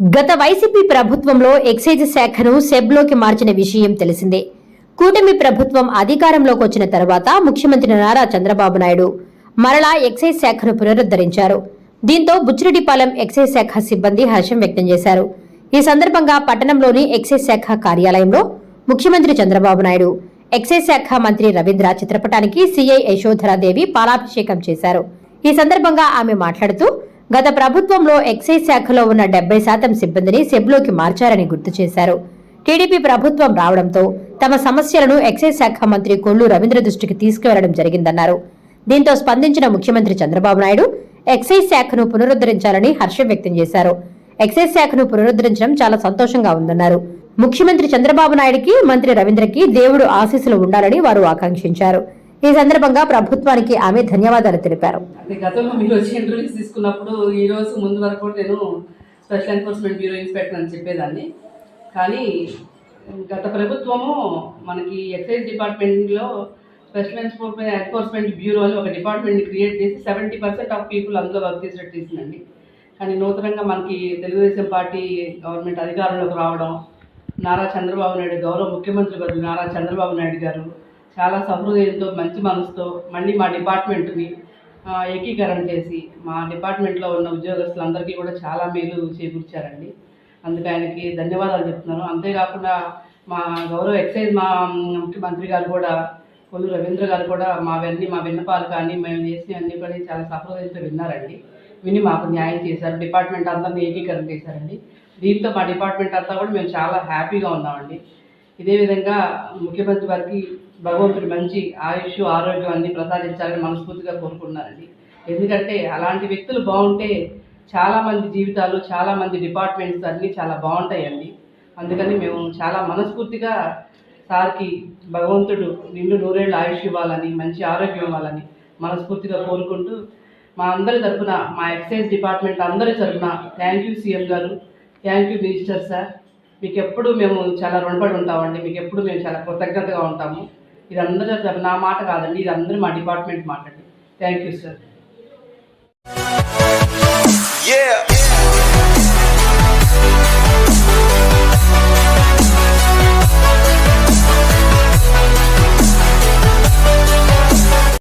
గత వైసీపీ ప్రభుత్వంలో ఎక్సైజ్ శాఖను సెబ్లోకి మార్చిన విషయం తెలిసిందే. కూటమి ప్రభుత్వం అధికారంలోకి వచ్చిన తర్వాత ముఖ్యమంత్రి నారా చంద్రబాబు నాయుడు మరలా ఎక్సైజ్ శాఖను పునరుద్ధరించారు. దీంతో బుచ్చిరెడ్డిపాలెం ఎక్సైజ్ శాఖ సిబ్బంది హర్షం వ్యక్తం చేశారు. ఈ సందర్భంగా పట్టణంలోని ఎక్సైజ్ శాఖ కార్యాలయంలో ముఖ్యమంత్రి చంద్రబాబు నాయుడు ఎక్సైజ్ శాఖ మంత్రి రవీంద్ర చిత్రపటానికి సీఐ యశోధరాదేవి పాలాభిషేకం చేశారు. ఈ సందర్భంగా ఆమె మాట్లాడుతూ గత ప్రభుత్వంలో ఎక్సైజ్ శాఖలో ఉన్న డెబ్బై శాతం సిబ్బందిని సెబ్లోకి మార్చారని గుర్తు చేశారు. టీడీపీ ప్రభుత్వం రావడంతో తమ సమస్యలను ఎక్సైజ్ శాఖ మంత్రి కొల్లు రవీంద్ర దృష్టికి తీసుకువెళ్ళడం జరిగిందన్నారు. దీంతో స్పందించిన ముఖ్యమంత్రి చంద్రబాబు నాయుడు ఎక్సైజ్ శాఖను పునరుద్ధరించాలని హర్షం వ్యక్తం చేశారు. ఎక్సైజ్ శాఖను పునరుద్ధరించడం చాలా సంతోషంగా ఉందన్నారు. ముఖ్యమంత్రి చంద్రబాబు నాయుడికి మంత్రి రవీంద్రకి దేవుడు ఆశీస్సులు ఉండాలని వారు ఆకాంక్షించారు. ఈ సందర్భంగా ప్రభుత్వానికి ఆమె ధన్యవాదాలు తెలిపారు. గతంలో మీరు వచ్చి ఇంటర్వ్యూస్ తీసుకున్నప్పుడు ఈ రోజు ముందు వరకు నేను స్పెషల్ ఎన్ఫోర్స్మెంట్ బ్యూరో ఇన్స్పెక్టర్ అని చెప్పేదాన్ని. కానీ గత ప్రభుత్వము మనకి ఎక్సైజ్ డిపార్ట్మెంట్లో స్పెషల్ ఎన్ఫోర్స్మెంట్ ఎన్ఫోర్స్మెంట్ బ్యూరో అని ఒక డిపార్ట్మెంట్ని క్రియేట్ చేసి సెవెంటీ పర్సెంట్ ఆఫ్ పీపుల్ అందులో వర్క్ చేసినట్టు తీసిందండి కానీ నూతనంగా మనకి తెలుగుదేశం పార్టీ గవర్నమెంట్ అధికారంలోకి రావడం నారా చంద్రబాబు నాయుడు గౌరవ ముఖ్యమంత్రి గారు నారా చంద్రబాబు నాయుడు గారు చాలా సహృదయంతో మంచి మనసుతో మళ్ళీ మా డిపార్ట్మెంట్ని ఏకీకరణ చేసి మా డిపార్ట్మెంట్లో ఉన్న ఉద్యోగస్తులందరికీ కూడా చాలా మేలు చేకూర్చారండి. అందుకు ఆయనకి ధన్యవాదాలు చెప్తున్నాను. అంతేకాకుండా మా గౌరవ ఎక్సైజ్ మా ముఖ్యమంత్రి గారు కూడా కొల్లు రవీంద్ర గారు కూడా మావన్నీ మా విన్నపాలు కానీ మేము చేసినవన్నీ కూడా చాలా సహృదయంతో విన్నారండి. విని మాకు న్యాయం చేశారు. డిపార్ట్మెంట్ అందరినీ ఏకీకరణ చేశారండి. దీంతో మా డిపార్ట్మెంట్ అంతా కూడా మేము చాలా హ్యాపీగా ఉన్నామండి. ఇదే విధంగా ముఖ్యమంత్రి వారికి భగవంతుడు మంచి ఆయుష్ ఆరోగ్యం అన్ని ప్రసాదించాలని మనస్ఫూర్తిగా కోరుకున్నానండి ఎందుకంటే అలాంటి వ్యక్తులు బాగుంటే చాలామంది జీవితాలు చాలామంది డిపార్ట్మెంట్స్ అన్నీ చాలా బాగుంటాయండి. అందుకని మేము చాలా మనస్ఫూర్తిగా సార్కి భగవంతుడు నిండు నూరేళ్ళు ఆయుష్ ఇవ్వాలని మంచి ఆరోగ్యం ఇవ్వాలని మనస్ఫూర్తిగా కోరుకుంటూ మా అందరి తరఫున మా ఎక్సైజ్ డిపార్ట్మెంట్ అందరి తరఫున థ్యాంక్ యూ సీఎం గారు థ్యాంక్ యూ మినిస్టర్ సార్. మీకు ఎప్పుడు మేము చాలా రుణపడి ఉంటామండి మీకు ఎప్పుడు మేము చాలా కృతజ్ఞతగా ఉంటాము. ఇది అందరూ నా మాట కాదండి ఇది అందరూ మా డిపార్ట్మెంట్ మాట్లాడి థ్యాంక్ యూ సార్